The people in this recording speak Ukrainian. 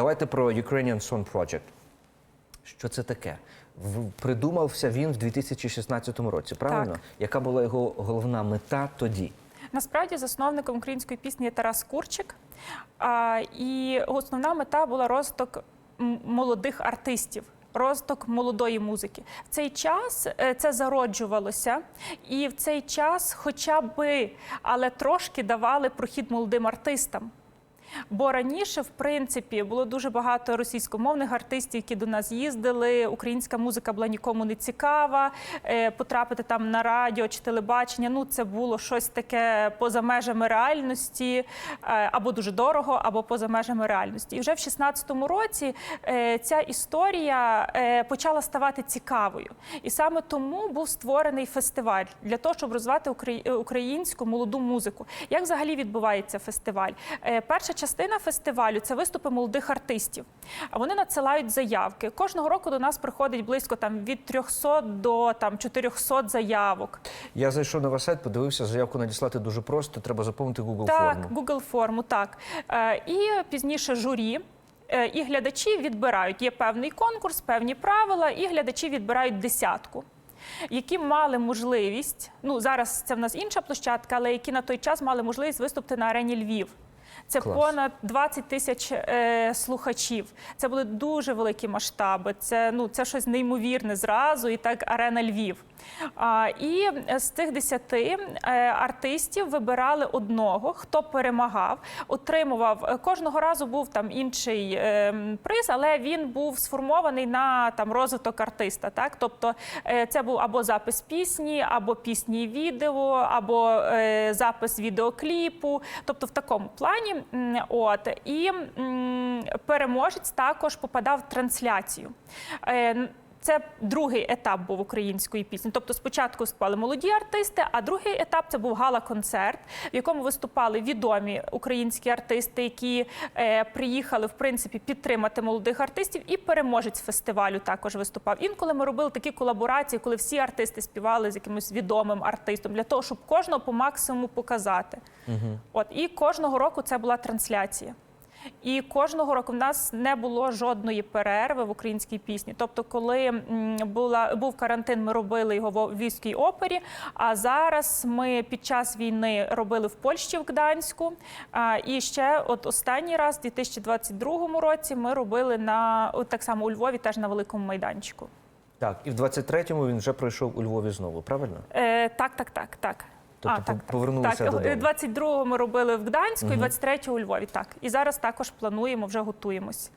Давайте про Ukrainian Song Project. Що це таке? В- Придумався він в 2016 році, правильно? Так. Яка була його головна мета тоді? Насправді засновником української пісні є Тарас Курчик. А, і основна мета була розвиток молодих артистів. Розвиток молодої музики в цей час е, це зароджувалося, і в цей час, хоча би, але трошки давали прохід молодим артистам. Бо раніше, в принципі, було дуже багато російськомовних артистів, які до нас їздили. Українська музика була нікому не цікава. Е, Потрапити там на радіо чи телебачення. Ну це було щось таке поза межами реальності, е, або дуже дорого, або поза межами реальності. І вже в 16-му році е, ця історія почала ставати цікавою. І саме тому був створений фестиваль для того, щоб розвивати українську молоду музику. Як взагалі відбувається фестиваль? Перша частина фестивалю це виступи молодих артистів. Вони надсилають заявки. Кожного року до нас приходить близько там від 300 до там 400 заявок. Я зайшов на ваш сайт, подивився, заявку надіслати дуже просто. Треба заповнити Google Так, форму. Google форму, так. Е, І пізніше журі. е, І глядачі відбирають. Є певний конкурс, певні правила, і глядачі відбирають десятку, які мали можливість. Ну зараз це в нас інша площадка, але які на той час мали можливість виступити на арені Львів. Це Клас. понад 20 тисяч е, слухачів. Це були дуже великі масштаби. Це ну це щось неймовірне зразу, і так арена Львів. А, і з тих 10 е, артистів вибирали одного, хто перемагав, отримував кожного разу був там інший е, приз, але він був сформований на там розвиток артиста. Так, тобто е, це був або запис пісні, або пісні відео, або е, запис відеокліпу. Тобто в такому плані. М, От і переможець також попадав в трансляцію. Це другий етап був української пісні. Тобто, спочатку виступали молоді артисти, а другий етап це був гала-концерт, в якому виступали відомі українські артисти, які е, приїхали в принципі підтримати молодих артистів, і переможець фестивалю також виступав. Інколи ми робили такі колаборації, коли всі артисти співали з якимось відомим артистом для того, щоб кожного по максимуму показати. От і кожного року це була трансляція. І кожного року в нас не було жодної перерви в українській пісні. Тобто, коли була був карантин, ми робили його в Львівській опері. А зараз ми під час війни робили в Польщі в Гданську. І ще от останній раз, у 2022 році, ми робили на от так само у Львові, теж на великому майданчику. Так, і в 23-му він вже пройшов у Львові знову, правильно? Е, так, так, так, так. Тобто повернулися так. додому. 22-го ми робили в Гданську, і 23-го у Львові. Так і зараз також плануємо, вже готуємось.